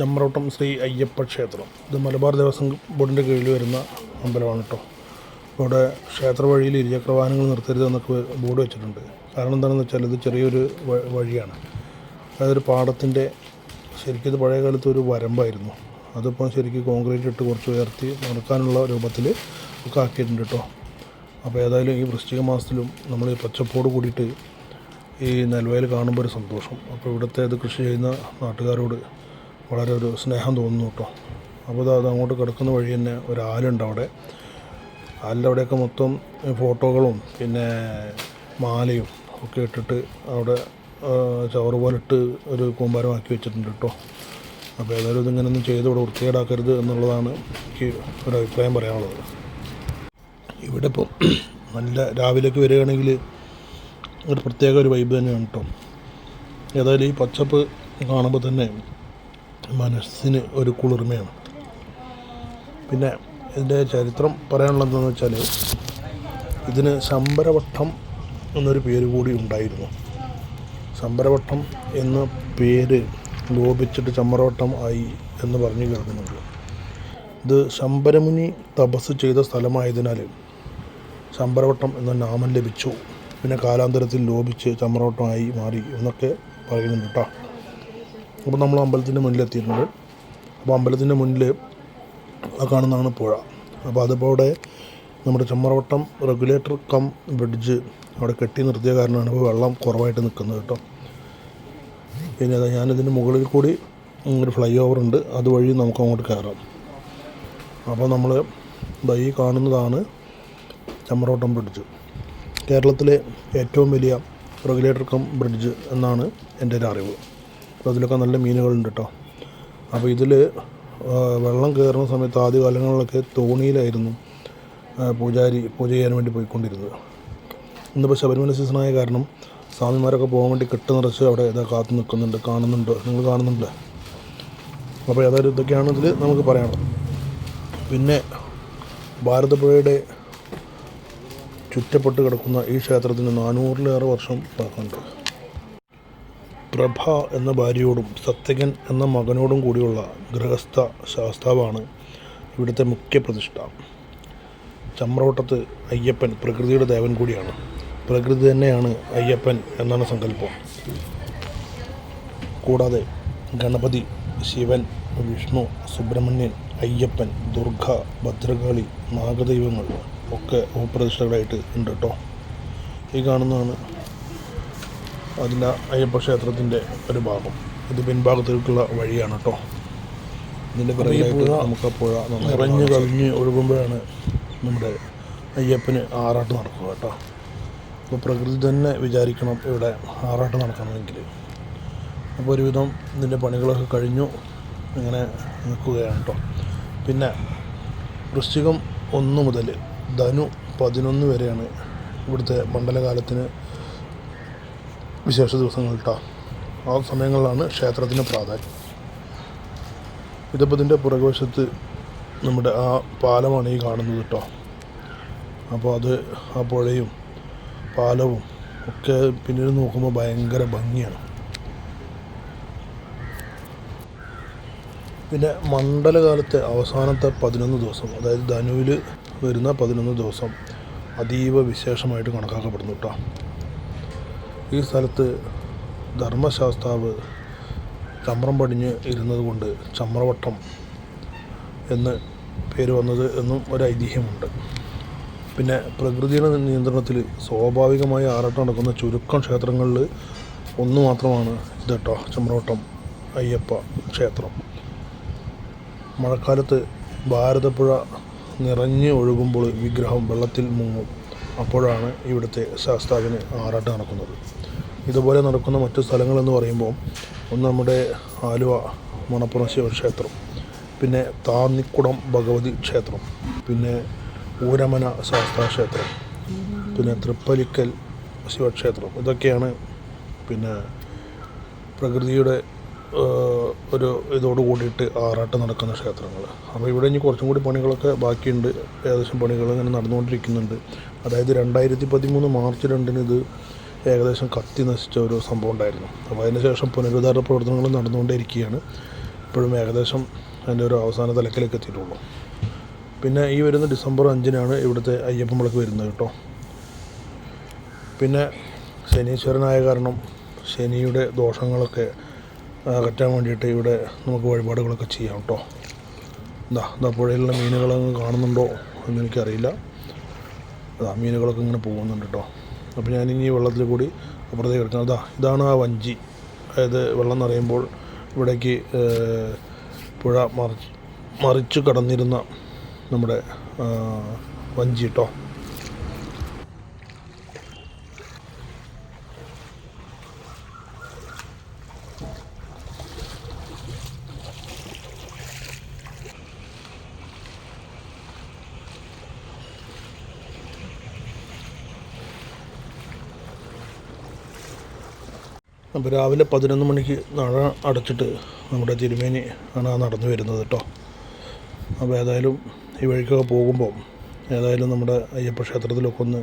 ചമ്രോട്ടം ശ്രീ അയ്യപ്പ ക്ഷേത്രം. ഇത് മലബാർ ദേവസ്വം ബോർഡിന്റെ കീഴിൽ വരുന്ന അമ്പലമാണ് കേട്ടോ ഇവിടെ ക്ഷേത്ര വഴിയിൽ ഇരുചക്ര വാഹനങ്ങൾ നിർത്തരുത് എന്നൊക്കെ ബോർഡ് വെച്ചിട്ടുണ്ട്. കാരണം എന്താണെന്ന് വെച്ചാൽ ഇത് ചെറിയൊരു വഴിയാണ്. അതൊരു പാടത്തിന്റെ ശരിക്കും ഇത് പഴയ കാലത്ത് ഒരു വരമ്പായിരുന്നു. അതിപ്പോൾ ശരിക്കും കോൺക്രീറ്റ് ഇട്ട് കുറച്ച് ഉയർത്തി നടക്കാനുള്ള രൂപത്തിൽ ഒക്കെ ആക്കിയിട്ടുണ്ട് കേട്ടോ അപ്പോൾ ഏതായാലും ഈ വൃശ്ചിക മാസത്തിലും നമ്മൾ ഈ പച്ചപ്പോട് കൂടിയിട്ട് ഈ നെൽവയൽ കാണുമ്പോൾ ഒരു സന്തോഷം. അപ്പോൾ ഇവിടുത്തെ ഇത് കൃഷി ചെയ്യുന്ന നാട്ടുകാരോട് വളരെ ഒരു സ്നേഹം തോന്നുന്നു കേട്ടോ. അപ്പോൾ അത് അങ്ങോട്ട് കിടക്കുന്ന വഴി തന്നെ ഒരു ആലുണ്ട് അവിടെ. ആലിന്റെ അവിടെയൊക്കെ മൊത്തം ഫോട്ടോകളും പിന്നെ മാലയും ഒക്കെ ഇട്ടിട്ട് അവിടെ ചവറ് പോലെ ഇട്ട് ഒരു കൂമ്പാരമാക്കി വെച്ചിട്ടുണ്ട് കേട്ടോ. അപ്പോൾ ഏതായാലും ഇതിങ്ങനൊന്നും ചെയ്ത് ഇവിടെ വൃത്തികേടാക്കരുത് എന്നുള്ളതാണ് എനിക്ക് ഒരു അഭിപ്രായം പറയാനുള്ളത്. ഇവിടെ ഇപ്പം നല്ല രാവിലേക്ക് വരികയാണെങ്കിൽ ഒരു പ്രത്യേക ഒരു വൈബ് തന്നെയാണ് കേട്ടോ. ഏതായാലും ഈ പച്ചപ്പ് കാണുമ്പോൾ തന്നെ മനസ്സിന് ഒരു കുളിർമയാണ്. പിന്നെ ഇതിന്റെ ചരിത്രം പറയാനുള്ളതെന്ന് വെച്ചാൽ ഇതിന് ശമ്പരവട്ടം എന്നൊരു പേര് കൂടി ഉണ്ടായിരുന്നു. ശമ്പരവട്ടം എന്ന പേര് ലോപിച്ചിട്ട് ചമ്മറവട്ടം ആയി എന്ന് പറഞ്ഞു കേൾക്കുന്നുണ്ട്. ഇത് ശമ്പരമുനി തപസ് ചെയ്ത സ്ഥലമായതിനാൽ ശമ്പരവട്ടം എന്ന നാമം ലഭിച്ചു. പിന്നെ കാലാന്തരത്തിൽ ലോപിച്ച് ചമ്മറവട്ടമായി മാറി എന്നൊക്കെ പറയുന്നുണ്ട് കേട്ടോ. അപ്പോൾ നമ്മൾ അമ്പലത്തിന്റെ മുന്നിലെത്തിയിട്ടുണ്ട്. അപ്പോൾ അമ്പലത്തിന്റെ മുന്നിൽ ആ കാണുന്നതാണ് പുഴ. അപ്പോൾ അതിപ്പോൾ അവിടെ നമ്മുടെ ചമ്മറവട്ടം റെഗുലേറ്റർ കം ബ്രിഡ്ജ് അവിടെ കെട്ടി നിർത്തിയ കാരണമാണ് ഇപ്പോൾ വെള്ളം കുറവായിട്ട് നിൽക്കുന്നത് കേട്ടോ. പിന്നെ അതാ ഞാനിതിന്റെ മുകളിൽ കൂടി ഒരു ഫ്ലൈ ഓവർ ഉണ്ട്. അതുവഴി നമുക്ക് അങ്ങോട്ട് കയറാം. അപ്പോൾ നമ്മൾ ഈ കാണുന്നതാണ് ചമ്മറോട്ടം ബ്രിഡ്ജ്. കേരളത്തിലെ ഏറ്റവും വലിയ റെഗുലേറ്റർ കം ബ്രിഡ്ജ് എന്നാണ് എന്റെ ഒരു അറിവ് അപ്പോൾ അതിലൊക്കെ നല്ല മീനുകളുണ്ട് കേട്ടോ. അപ്പോൾ ഇതിൽ വെള്ളം കയറുന്ന സമയത്ത് ആദ്യകാലങ്ങളിലൊക്കെ തോണിയിലായിരുന്നു പൂജാരി പൂജ ചെയ്യാൻ വേണ്ടി പോയിക്കൊണ്ടിരുന്നത്. ഇന്നിപ്പോൾ ശബരിമല സീസണായ കാരണം സ്വാമിമാരൊക്കെ പോകാൻ വേണ്ടി കെട്ട് നിറച്ച് അവിടെ ഇതാ കാത്തു നിൽക്കുന്നുണ്ട് കാണുന്നുണ്ട്. നിങ്ങൾ കാണുന്നുണ്ട് അപ്പോൾ ഏതായാലും ഇതൊക്കെയാണ് ഇതിൽ നമുക്ക് പറയാനുള്ളത്. പിന്നെ ഭാരതപ്പുഴയുടെ ചുറ്റപ്പെട്ട് കിടക്കുന്ന ഈ ക്ഷേത്രത്തിന് നാനൂറിലേറെ വർഷം പഴക്കമുണ്ട്. പ്രഭ എന്ന ഭാര്യയോടും സത്യകൻ എന്ന മകനോടും കൂടിയുള്ള ഗൃഹസ്ഥ ശാസ്താവാണ് ഇവിടുത്തെ മുഖ്യ പ്രതിഷ്ഠ. ചമ്രവട്ടത്ത് അയ്യപ്പൻ പ്രകൃതിയുടെ ദേവൻ കൂടിയാണ്. പ്രകൃതി തന്നെയാണ് അയ്യപ്പൻ എന്നാണ് സങ്കല്പം. കൂടാതെ ഗണപതി ശിവൻ വിഷ്ണു സുബ്രഹ്മണ്യൻ അയ്യപ്പൻ ദുർഗ ഭദ്രകാളി നാഗദൈവങ്ങൾ ഒക്കെ ഉപപ്രതിഷ്ഠകളായിട്ട് ഉണ്ട് കേട്ടോ ഈ കാണുന്നതാണ് അതിന്റെ അയ്യപ്പ ക്ഷേത്രത്തിന്റെ ഒരു ഭാഗം. ഇത് പിൻഭാഗത്തേക്കുള്ള വഴിയാണ് കേട്ടോ ഇതിന്റെ പിറകിലായിട്ട് നമുക്ക് ആ പുഴ നിറഞ്ഞ് കവിഞ്ഞ് ഒഴുകുമ്പോഴാണ് നമ്മുടെ അയ്യപ്പന് ആറാട്ട് നടക്കുക കേട്ടോ. അപ്പോൾ പ്രകൃതി തന്നെ വിചാരിക്കണം ഇവിടെ ആറാട്ട് നടക്കണമെങ്കിൽ. അപ്പോൾ ഒരുവിധം ഇതിന്റെ പണികളൊക്കെ കഴിഞ്ഞു. ഇങ്ങനെ നിൽക്കുകയാണ് കേട്ടോ പിന്നെ വൃശ്ചികം ഒന്ന് മുതൽ ധനു പതിനൊന്ന് വരെയാണ് ഇവിടുത്തെ മണ്ഡലകാലത്തിന് വിശേഷ ദിവസങ്ങൾ കേട്ടോ ആ സമയങ്ങളിലാണ് ക്ഷേത്രത്തിന് പ്രാധാന്യം. ഇതിപ്പോൾ ഇതിന്റെ പുറകുവശത്ത് നമ്മുടെ ആ പാലമാണ് ഈ കാണുന്നത് കേട്ടോ അപ്പോൾ അത് ആ പുഴയും പാലവും ഒക്കെ പിന്നീട് നോക്കുമ്പോൾ ഭയങ്കര ഭംഗിയാണ്. പിന്നെ മണ്ഡലകാലത്തെ അവസാനത്തെ പതിനൊന്ന് ദിവസം അതായത് ധനുവിൽ വരുന്ന പതിനൊന്ന് ദിവസം അതീവ വിശേഷമായിട്ട് കണക്കാക്കപ്പെടുന്നു കേട്ടോ ഈ സ്ഥലത്ത് ധർമ്മശാസ്താവ് ചമ്രം പടിഞ്ഞ് ഇരുന്നത് കൊണ്ട് ചമ്രവട്ടം എന്ന് പേര് വന്നത് എന്നും ഒരു ഐതിഹ്യമുണ്ട്. പിന്നെ പ്രകൃതിയുടെ നിയന്ത്രണത്തിൽ സ്വാഭാവികമായി ആറാട്ടം നടക്കുന്ന ചുരുക്കം ക്ഷേത്രങ്ങളിൽ ഒന്ന് മാത്രമാണ് ഇത് കേട്ടോ ചമ്രവട്ടം അയ്യപ്പ ക്ഷേത്രം. മഴക്കാലത്ത് ഭാരതപ്പുഴ നിറഞ്ഞ് ഒഴുകുമ്പോൾ വിഗ്രഹം വെള്ളത്തിൽ മുങ്ങും. അപ്പോഴാണ് ഇവിടുത്തെ ശാസ്താവിന് ആറാട്ട് നടക്കുന്നത്. ഇതുപോലെ നടക്കുന്ന മറ്റു സ്ഥലങ്ങളെന്ന് പറയുമ്പോൾ ഒന്ന് നമ്മുടെ ആലുവ മണപ്പുറം ശിവക്ഷേത്രം പിന്നെ താന്നിക്കുടം ഭഗവതി ക്ഷേത്രം പിന്നെ ഊരമന ശാസ്താ ക്ഷേത്രം പിന്നെ തൃപ്പലിക്കൽ ശിവക്ഷേത്രം. ഇതൊക്കെയാണ് പിന്നെ പ്രകൃതിയുടെ ഒരു ഇതോട് കൂടിയിട്ട് ആറാട്ടം നടക്കുന്ന ക്ഷേത്രങ്ങൾ. അപ്പോൾ ഇവിടെ ഇനി കുറച്ചും കൂടി പണികളൊക്കെ ബാക്കിയുണ്ട്. ഏകദേശം പണികൾ ഇങ്ങനെ നടന്നുകൊണ്ടിരിക്കുന്നുണ്ട്. അതായത് രണ്ടായിരത്തി പതിമൂന്ന് മാർച്ച് രണ്ടിന് ഇത് ഏകദേശം കത്തി നശിച്ച ഒരു സംഭവം ഉണ്ടായിരുന്നു അപ്പോൾ അതിനുശേഷം പുനരുദ്ധാരണ പ്രവർത്തനങ്ങൾ നടന്നുകൊണ്ടേയിരിക്കുകയാണ്. ഇപ്പോഴും ഏകദേശം അതിന്റെ ഒരു അവസാന തലക്കിലേക്ക് എത്തിയിട്ടുള്ളൂ. പിന്നെ ഈ വരുന്ന ഡിസംബർ അഞ്ചിനാണ് ഇവിടുത്തെ അയ്യപ്പൻ വിളക്ക് വരുന്നത് കേട്ടോ. പിന്നെ ശനീശ്വരനായ കാരണം ശനിയുടെ ദോഷങ്ങളൊക്കെ അകറ്റാൻ വേണ്ടിയിട്ട് ഇവിടെ നമുക്ക് വഴിപാടുകളൊക്കെ ചെയ്യാം കേട്ടോ. എന്താ എന്താ പുഴയിലുള്ള മീനുകളൊന്നും കാണുന്നുണ്ടോ എന്ന് എനിക്കറിയില്ല. അതാ മീനുകളൊക്കെ ഇങ്ങനെ പോകുന്നുണ്ട് കേട്ടോ. അപ്പോൾ ഞാനിനി വെള്ളത്തിൽ കൂടി അപ്പുറത്തേക്ക് എടുക്കണം അതാ ഇതാണ് ആ വഞ്ചി. അതായത് വെള്ളം നിറയുമ്പോൾ ഇവിടേക്ക് പുഴ മറിച്ച് മറിച്ച് കടന്നിരുന്ന നമ്മുടെ വഞ്ചി കേട്ടോ അപ്പോൾ രാവിലെ പതിനൊന്ന് മണിക്ക് നട അടച്ചിട്ട് നമ്മുടെ തിരുമേനി ആണ് ആ നടന്നു വരുന്നത് കേട്ടോ. അപ്പോൾ ഏതായാലും ഈ വഴിക്കൊക്കെ പോകുമ്പോൾ ഏതായാലും നമ്മുടെ അയ്യപ്പ ക്ഷേത്രത്തിലൊക്കെ ഒന്ന്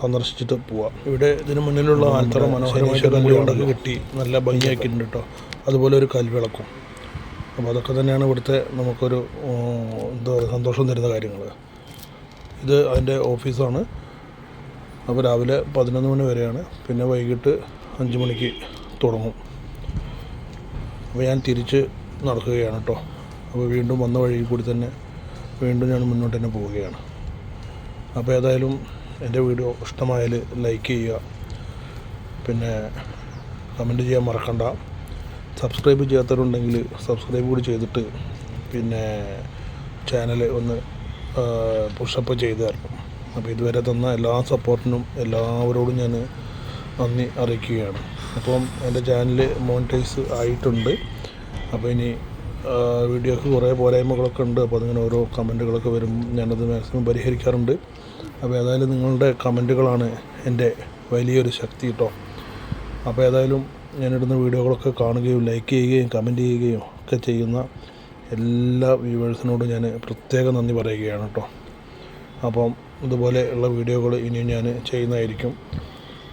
സന്ദർശിച്ചിട്ട് പോവാം. ഇവിടെ ഇതിന് മുന്നിലുള്ള ആൽത്തറ മനോഹരമായിട്ട് കല്ലുകൊണ്ടൊക്കെ നല്ല നല്ല ഭംഗിയാക്കിയിട്ടുണ്ട് കേട്ടോ. അതുപോലെ ഒരു കൽവിളക്കും. അപ്പോൾ അതൊക്കെ തന്നെയാണ് ഇവിടുത്തെ നമുക്കൊരു എന്താ പറയുക സന്തോഷം തരുന്ന കാര്യങ്ങൾ. ഇത് അതിന്റെ ഓഫീസാണ്. അപ്പോൾ രാവിലെ പതിനൊന്ന് മണി വരെയാണ്. പിന്നെ വൈകിട്ട് അഞ്ച് മണിക്ക് തുടങ്ങും. അപ്പോൾ ഞാൻ തിരിച്ച് നടക്കുകയാണ് കേട്ടോ. അപ്പോൾ വീണ്ടും വന്ന വഴി കൂടി തന്നെ വീണ്ടും ഞാൻ മുന്നോട്ട് തന്നെ പോവുകയാണ്. അപ്പോൾ ഏതായാലും എന്റെ വീഡിയോ ഇഷ്ടമായാൽ ലൈക്ക് ചെയ്യുക. പിന്നെ കമന്റ് ചെയ്യാൻ മറക്കണ്ട. സബ്സ്ക്രൈബ് ചെയ്യാത്തവരുണ്ടെങ്കിൽ സബ്സ്ക്രൈബ് കൂടി ചെയ്തിട്ട് പിന്നെ ചാനൽ ഒന്ന് പുഷപ്പ് ചെയ്തു തരണം അപ്പോൾ ഇതുവരെ തന്ന എല്ലാ സപ്പോർട്ടിനും എല്ലാവരോടും ഞാൻ നന്ദി അറിയിക്കുകയാണ്. അപ്പം എന്റെ ചാനൽ മോണിറ്റൈസ് ആയിട്ടുണ്ട്. അപ്പോൾ ഇനി വീഡിയോക്ക് കുറേ പോരായ്മകളൊക്കെ ഉണ്ട്. അപ്പോൾ അതിങ്ങനെ ഓരോ കമന്റുകളൊക്കെ വരും. ഞാനത് മാക്സിമം പരിഹരിക്കാറുണ്ട്. അപ്പോൾ ഏതായാലും നിങ്ങളുടെ കമന്റുകളാണ് എന്റെ വലിയൊരു ശക്തി കേട്ടോ. അപ്പോൾ ഏതായാലും ഞാനിടുന്ന വീഡിയോകളൊക്കെ കാണുകയും ലൈക്ക് ചെയ്യുകയും കമന്റ് ചെയ്യുകയും ഒക്കെ ചെയ്യുന്ന എല്ലാ വ്യൂവേഴ്സിനോടും ഞാൻ പ്രത്യേകം നന്ദി പറയുകയാണ് കേട്ടോ. അപ്പം ഇതുപോലെ ഉള്ള വീഡിയോകൾ ഇനിയും ഞാൻ ചെയ്യുന്നതായിരിക്കും.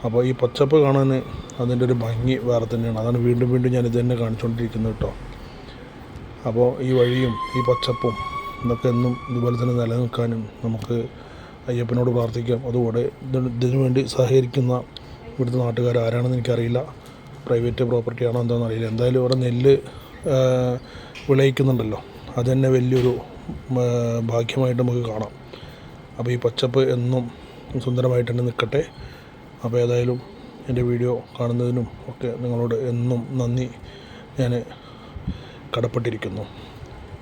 അപ്പോൾ ഈ പച്ചപ്പ് കാണാൻ അതിന്റെ ഒരു ഭംഗി വേറെ തന്നെയാണ്. അതാണ് വീണ്ടും വീണ്ടും ഞാൻ ഇത് തന്നെ കാണിച്ചുകൊണ്ടിരിക്കുന്നത് കേട്ടോ. അപ്പോൾ ഈ വഴിയും ഈ പച്ചപ്പും ഇതൊക്കെ എന്നും ഇതുപോലെ തന്നെ നിലനിൽക്കാനും നമുക്ക് അയ്യപ്പനോട് പ്രാർത്ഥിക്കാം. അതുകൂടെ ഇതിന് വേണ്ടി സഹകരിക്കുന്ന ഇവിടുത്തെ നാട്ടുകാർ ആരാണെന്ന് എനിക്കറിയില്ല. പ്രൈവറ്റ് പ്രോപ്പർട്ടി ആണോ എന്താണെന്ന് അറിയില്ല. എന്തായാലും ഇവിടെ നെല്ല് വിളയിക്കുന്നുണ്ടല്ലോ. അത് തന്നെ വലിയൊരു ഭാഗ്യമായിട്ട് നമുക്ക് കാണാം. അപ്പോൾ ഈ പച്ചപ്പ് എന്നും സുന്ദരമായിട്ട് തന്നെ നിൽക്കട്ടെ അപ്പോൾ ഏതായാലും എന്റെ വീഡിയോ കാണുന്നതിനും ഒക്കെ നിങ്ങളോട് എന്നും നന്ദി ഞാൻ കടപ്പെട്ടിരിക്കുന്നു.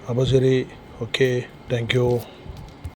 അപ്പോൾ ശരി ഓക്കെ താങ്ക് യു.